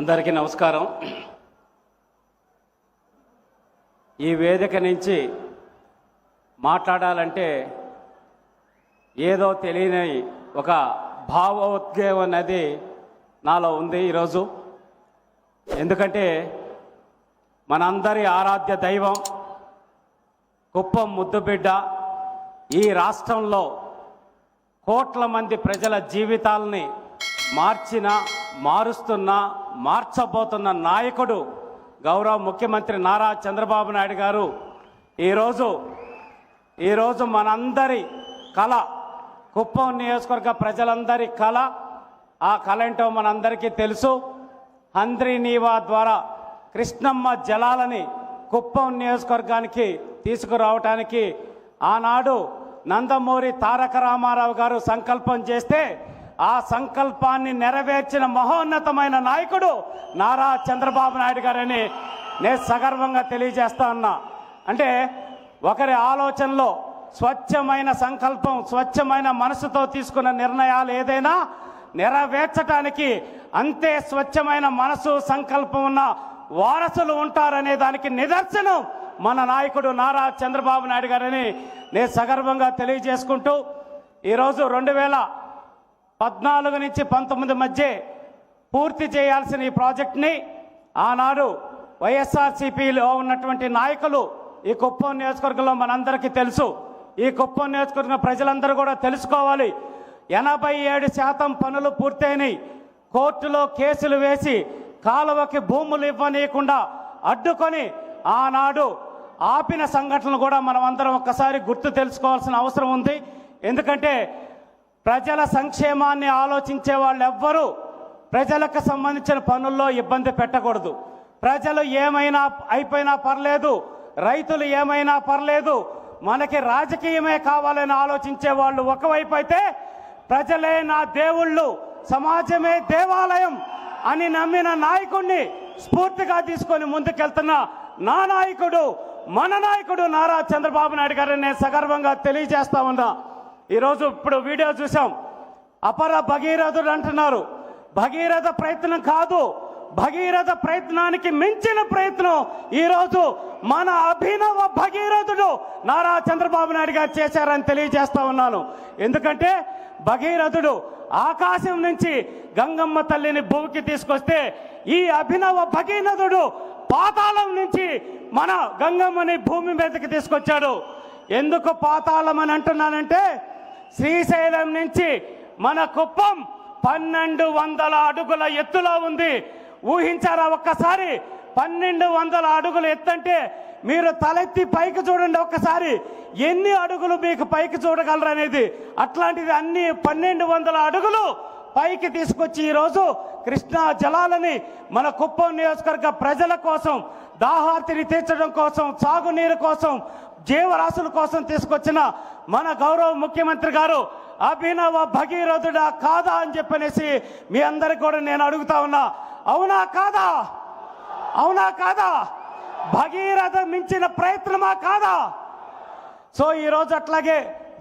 అందరికీ నమస్కారం. ఈ వేదిక నుంచి మాట్లాడాలంటే ఏదో తెలియని ఒక భావోద్వేగం అనేది నాలో ఉంది ఈరోజు. ఎందుకంటే మనందరి ఆరాధ్య దైవం కుప్పం ముద్దుబిడ్డ ఈ రాష్ట్రంలో కోట్ల మంది ప్రజల జీవితాలని మార్చిన మారుస్తున్న మార్చబోతున్న నాయకుడు గౌరవ ముఖ్యమంత్రి నారా చంద్రబాబు నాయుడు గారు. ఈరోజు ఈరోజు మనందరి కళ కుప్పం నియోజకవర్గ ప్రజలందరి కళ ఆ కళ ఏంటో మనందరికీ తెలుసు. హంద్రి నీవా ద్వారా కృష్ణమ్మ జలాలని కుప్పం నియోజకవర్గానికి తీసుకురావటానికి ఆనాడు నందమూరి తారక రామారావు గారు సంకల్పం చేస్తే ఆ సంకల్పాన్ని నెరవేర్చిన మహోన్నతమైన నాయకుడు నారా చంద్రబాబు నాయుడు గారని నేను సగర్వంగా తెలియజేస్తా ఉన్నా. అంటే ఒకరి ఆలోచనలో స్వచ్ఛమైన సంకల్పం స్వచ్ఛమైన మనసుతో తీసుకున్న నిర్ణయాలు ఏదైనా నెరవేర్చడానికి అంతే స్వచ్ఛమైన మనసు సంకల్పం ఉన్న వారసులు ఉంటారనే దానికి నిదర్శనం మన నాయకుడు నారా చంద్రబాబు నాయుడు గారని నేను సగర్వంగా తెలియజేసుకుంటూ ఈరోజు రెండు వేల పద్నాలుగు నుంచి పంతొమ్మిది మధ్య పూర్తి చేయాల్సిన ఈ ప్రాజెక్ట్ని ఆనాడు వైఎస్ఆర్సీపీలో ఉన్నటువంటి నాయకులు ఈ కుప్పం నియోజకవర్గంలో మనందరికీ తెలుసు. ఈ కుప్పం నియోజకవర్గం ప్రజలందరూ కూడా తెలుసుకోవాలి. ఎనభై ఏడు శాతం పనులు పూర్తయినాయి. కోర్టులో కేసులు వేసి కాలువకి భూములు ఇవ్వనీయకుండా అడ్డుకొని ఆనాడు ఆపిన సంఘటనలు కూడా మనం అందరం ఒక్కసారి గుర్తు తెలుసుకోవాల్సిన అవసరం ఉంది. ఎందుకంటే ప్రజల సంక్షేమాన్ని ఆలోచించే వాళ్ళు ఎవ్వరూ ప్రజలకు సంబంధించిన పనుల్లో ఇబ్బంది పెట్టకూడదు. ప్రజలు ఏమైనా అయిపోయినా పర్లేదు రైతులు ఏమైనా పర్లేదు మనకి రాజకీయమే కావాలని ఆలోచించే వాళ్ళు ఒకవైపు అయితే ప్రజలే నా దేవుళ్ళు సమాజమే దేవాలయం అని నమ్మిన నాయకుడిని స్ఫూర్తిగా తీసుకొని ముందుకెళ్తున్న నా నాయకుడు మన నాయకుడు నారా చంద్రబాబు నాయుడు గారిని నేను సగర్వంగా తెలియజేస్తా ఉన్నా. ఈరోజు ఇప్పుడు వీడియో చూసాం అపర భగీరథుడు అంటున్నారు. భగీరథ ప్రయత్నం కాదు. భగీరథ ప్రయత్నానికి మించిన ప్రయత్నం ఈరోజు మన అభినవ భగీరథుడు నారా చంద్రబాబు నాయుడు గారు చేశారని తెలియజేస్తా ఉన్నాను. ఎందుకంటే భగీరథుడు ఆకాశం నుంచి గంగమ్మ తల్లిని భూమికి తీసుకొస్తే ఈ అభినవ భగీరథుడు పాతాళం నుంచి మన గంగమ్మని భూమి మీదకి తీసుకొచ్చాడు. ఎందుకు పాతాళం అని అంటున్నానంటే శ్రీశైలం నుంచి మన కుప్పం పన్నెండు వందల అడుగుల ఎత్తులో ఉంది. ఊహించారా ఒక్కసారి? పన్నెండు వందల అడుగులు ఎత్తంటే మీరు తలెత్తి పైకి చూడండి ఒక్కసారి. ఎన్ని అడుగులు మీకు పైకి చూడగలరు అనేది? అట్లాంటిది అన్ని పన్నెండు వందల అడుగులు పైకి తీసుకొచ్చి ఈరోజు కృష్ణా జలాలని మన కుప్పం నియోజకవర్గ ప్రజల కోసం దాహార్తిని తీర్చడం కోసం సాగునీరు కోసం జీవరాశుల కోసం తీసుకొచ్చిన మన గౌరవ ముఖ్యమంత్రి గారు అభినవ భగీరథుడా కాదా అని చెప్పనేసి మీ అందరికి కూడా నేను అడుగుతా ఉన్నా. అవునా కాదా? అవునా కాదా? భగీరథ మించిన ప్రయత్నమా కాదా? సో ఈరోజు అట్లాగే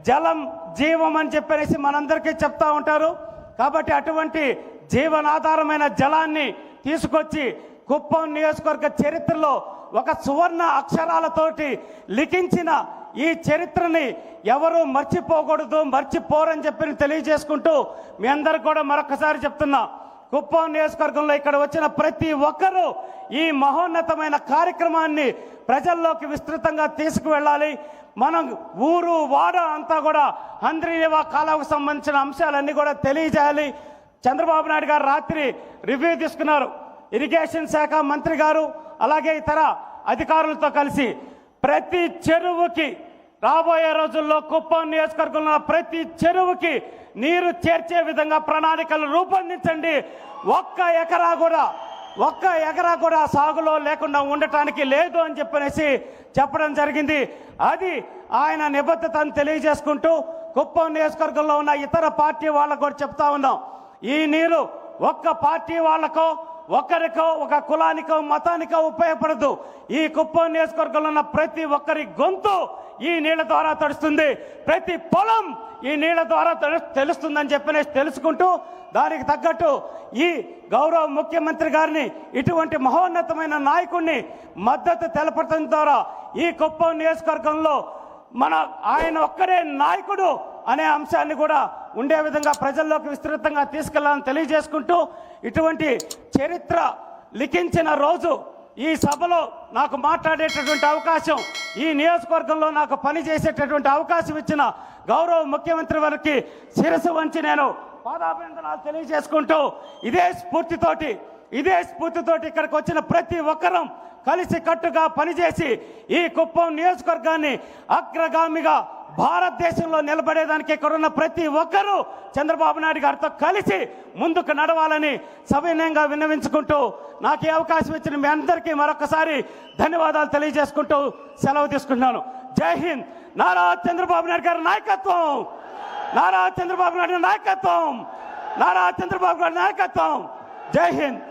జలం జీవం అని చెప్పనేసి మనందరికీ చెప్తా ఉంటారు. కాబట్టి అటువంటి జీవనాధారమైన జలాన్ని తీసుకొచ్చి కుప్పం నియోజకవర్గ చరిత్రలో ఒక సువర్ణ అక్షరాలతోటి లిఖించిన ఈ చరిత్రని ఎవరు మర్చిపోకూడదు మర్చిపోరని చెప్పి తెలియజేసుకుంటూ మీ అందరు కూడా మరొకసారి చెప్తున్నా. కుప్పం నియోజకవర్గంలో ఇక్కడ వచ్చిన ప్రతి ఒక్కరూ ఈ మహోన్నతమైన కార్యక్రమాన్ని ప్రజల్లోకి విస్తృతంగా తీసుకువెళ్ళాలి. మనం ఊరు వాడ అంతా కూడా హంద్రీనివా కాలాకు సంబంధించిన అంశాలన్నీ కూడా తెలియజేయాలి. చంద్రబాబు నాయుడు గారు రాత్రి రివ్యూ తీసుకున్నారు. ఇరిగేషన్ శాఖ మంత్రి గారు అలాగే ఇతర అధికారులతో కలిసి ప్రతి చెరువుకి రాబోయే రోజుల్లో కుప్పం నియోజకవర్గంలో ఉన్న ప్రతి చెరువుకి నీరు చేర్చే విధంగా ప్రణాళికలు రూపొందించండి. ఒక్క ఎకరా కూడా ఒక్క ఎకరా కూడా సాగులో లేకుండా ఉండటానికి లేదు అని చెప్పనేసి చెప్పడం జరిగింది. అది ఆయన నిబద్ధతను తెలియజేసుకుంటూ కుప్పం నియోజకవర్గంలో ఉన్న ఇతర పార్టీ వాళ్ళకు కూడా చెప్తా ఉన్నాం. ఈ నీరు ఒక్క పార్టీ వాళ్ళకో ఒక్కరికో ఒక కులానికో మతానికో ఉపయోగపడదు. ఈ కుప్పం నియోజకవర్గంలో ఉన్న ప్రతి ఒక్కరి గొంతు ఈ నీళ్ళ ద్వారా తడుస్తుంది. ప్రతి పొలం ఈ నీళ్ళ ద్వారా తెలుస్తుందని చెప్పిన తెలుసుకుంటూ దానికి తగ్గట్టు ఈ గౌరవ ముఖ్యమంత్రి గారిని ఇటువంటి మహోన్నతమైన నాయకుడిని మద్దతు తెలపడం ద్వారా ఈ కుప్పం నియోజకవర్గంలో మన ఆయన ఒక్కరే నాయకుడు అనే అంశాన్ని కూడా ఉండే విధంగా ప్రజల్లోకి విస్తృతంగా తీసుకెళ్ళాలని తెలియజేసుకుంటూ ఇటువంటి చరిత్ర లిఖించిన రోజు ఈ సభలో నాకు మాట్లాడేటటువంటి అవకాశం ఈ నియోజకవర్గంలో నాకు పని చేసేటటువంటి అవకాశం ఇచ్చిన గౌరవ ముఖ్యమంత్రి వారికి శిరసు వంచి నేను పాదాభినందనాలు తెలియజేసుకుంటూ ఇదే స్ఫూర్తితోటి ఇదే స్ఫూర్తితోటి ఇక్కడికి వచ్చిన ప్రతి ఒక్కరం కలిసి కట్టుగా పనిచేసి ఈ కుప్పం నియోజకవర్గాన్ని అగ్రగామిగా భారతదేశంలో నిలబడేదానికి ఇక్కడ ఉన్న ప్రతి ఒక్కరూ చంద్రబాబు నాయుడు గారితో కలిసి ముందుకు నడవాలని సవినయంగా విన్నవించుకుంటూ నాకు ఈ అవకాశం ఇచ్చిన మీ అందరికీ మరొకసారి ధన్యవాదాలు తెలియజేసుకుంటూ సెలవు తీసుకుంటున్నాను. జై హింద్. నారా చంద్రబాబు నాయుడు గారి నాయకత్వం. నారా చంద్రబాబు నాయుడు నాయకత్వం. నారా చంద్రబాబు గారి నాయకత్వం. జై హింద్.